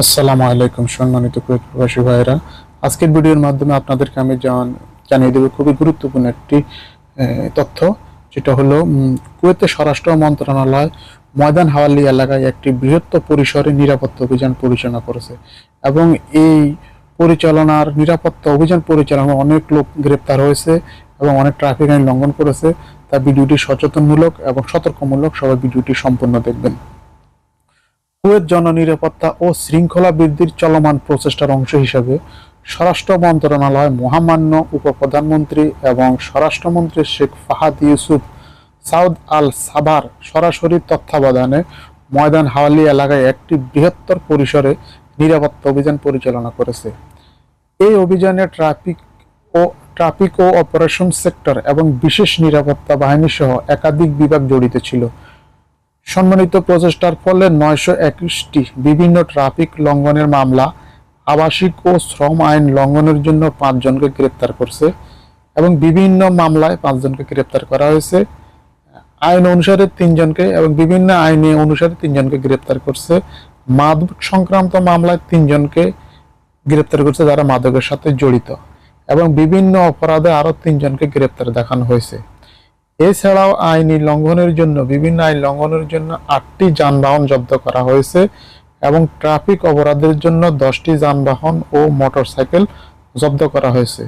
আসসালামু আলাইকুম সম্মানিত প্রবাসী ভাইরা আজকের ভিডিওর মাধ্যমে আপনাদেরকে আমি জানিয়ে দেব খুবই গুরুত্বপূর্ণ একটি তথ্য। যেটা হলো উম, কুয়েতের স্বরাষ্ট্র মন্ত্রণালয় ময়দান হাওয়ালি এলাকায় একটি বৃহত্তর পরিসরে নিরাপত্তা অভিযান পরিচালনা করেছে এবং এই পরিচালনার নিরাপত্তা অভিযান পরিচালনা অনেক লোক গ্রেপ্তার হয়েছে এবং অনেক ট্রাফিক আইন লঙ্ঘন করেছে। তা ভিডিওটি সচেতনমূলক এবং সতর্কমূলক সবাই ভিডিওটি সম্পূর্ণ দেখবেন। কুয়েত জননিরাপত্তা ও শৃঙ্খলা বৃদ্ধির চলমান প্রচেষ্টার অংশ হিসেবে স্বরাষ্ট্র মন্ত্রণালয় মহামান্য উপপ্রধানমন্ত্রী এবং স্বরাষ্ট্রমন্ত্রী শেখ ফাহাদ ইউসুফ সাউদ আল সাবার সরাসরি তত্ত্বাবধানে ময়দান হাওয়ালি এলাকায় একটি বৃহত্তর পরিসরে নিরাপত্তা অভিযান পরিচালনা করেছে। এই অভিযানে ট্রাফিক ও ট্রাফিক ও অপারেশন সেক্টর এবং বিশেষ নিরাপত্তা বাহিনী সহ একাধিক বিভাগ জড়িত ছিল। সম্মানিত প্রচেষ্টার ফলে নয়শো একুশটি বিভিন্ন ট্রাফিক লঙ্ঘনের মামলা, আবাসিক ও শ্রম আইন লঙ্ঘনের জন্য পাঁচজনকে গ্রেপ্তার করছে এবং বিভিন্ন মামলায় পাঁচজনকে গ্রেপ্তার করা হয়েছে। আইন অনুসারে তিনজনকে এবং বিভিন্ন আইনে অনুসারে তিনজনকে গ্রেপ্তার করছে। মাদক সংক্রান্ত মামলায় তিনজনকে গ্রেপ্তার করছে যারা মাদকের সাথে জড়িত এবং বিভিন্ন অপরাধে আরও তিনজনকে গ্রেপ্তার দেখানো হয়েছে। এছাড়াও আইনি লঙ্ঘনের জন্য, বিভিন্ন আইন লঙ্ঘনের জন্য আটটি যানবাহন জব্দ করা হয়েছে এবং ট্রাফিক অপরাধের জন্য দশটি যানবাহন ও মোটরসাইকেল জব্দ করা হয়েছে।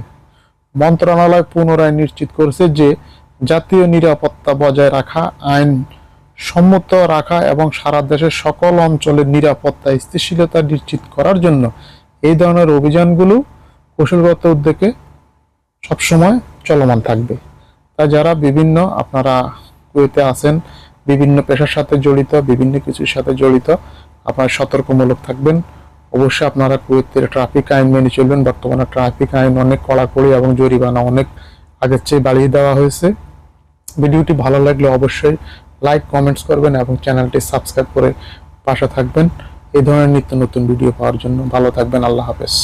মন্ত্রণালয় পুনরায় নিশ্চিত করেছে যে জাতীয় নিরাপত্তা বজায় রাখা, আইন সম্মত রাখা এবং সারা দেশের সকল অঞ্চলের নিরাপত্তা, স্থিতিশীলতা নিশ্চিত করার জন্য এই ধরনের অভিযানগুলো কৌশলগত উদ্যোগে সবসময় চলমান থাকবে। তা যারা বিভিন্ন, আপনারা কুয়েতে আছেন, বিভিন্ন পেশার সাথে জড়িত, বিভিন্ন কিছুর সাথে জড়িত, আপনারা সতর্কমূলক থাকবেন। অবশ্যই আপনারা কুয়েতের ট্রাফিক আইন মেনে চলবেন। বর্তমানে ট্রাফিক আইন অনেক কড়াকড়ি এবং জরিমানা অনেক আগের চেয়ে বাড়িয়ে দেওয়া হয়েছে। ভিডিওটি ভালো লাগলে অবশ্যই লাইক, কমেন্টস করবেন এবং চ্যানেলটি সাবস্ক্রাইব করে পাশে থাকবেন। এই ধরনের নিত্য নতুন ভিডিও পাওয়ার জন্য ভালো থাকবেন। আল্লাহ হাফেজ।